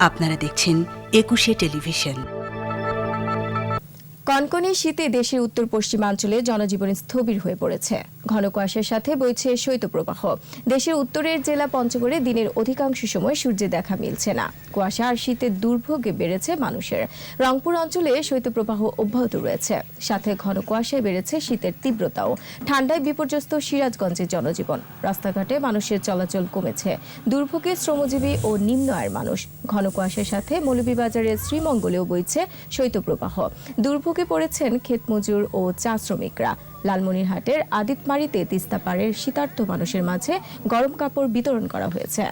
আপনারা দেখছেন একুশে টেলিভিশন। কনকনে শীতে দেশের উত্তর পশ্চিমাঞ্চলে জনজীবন স্থবির হয়ে পড়েছে। ঘন কুয়াশার সাথে বইছে শৈত্যপ্রবাহ। দেশের উত্তরের জেলা পঞ্চগড়ে দিনের অধিকাংশ সময় সূর্যের দেখা মিলছে না। কুয়াশা আর শীতের দুর্ভোগে বেড়েছে মানুষের। রংপুর অঞ্চলে শৈত্যপ্রবাহ অব্যাহত রয়েছে। সাথে ঘন কুয়াশায় বেড়েছে শীতের তীব্রতাও। ঠান্ডায় বিপর্যস্ত সিরাজগঞ্জের জনজীবন। রাস্তাঘাটে মানুষের চলাচল কমেছে। দুর্ভোগে শ্রমজীবী ও নিম্ন আয়ের মানুষ। ঘন কুয়াশার সাথে মৌলভীবাজারের শ্রীমঙ্গলেও বইছে শৈত্যপ্রবাহ। দুর্ভোগে পড়েছেন ক্ষেতমজুর ও চা শ্রমিকরা। লালমনিরহাটের আদিতমারিতে তিস্তাপাড়ের শীতার্থ মানুষের মাঝে গরম কাপড় বিতরণ করা হয়েছে।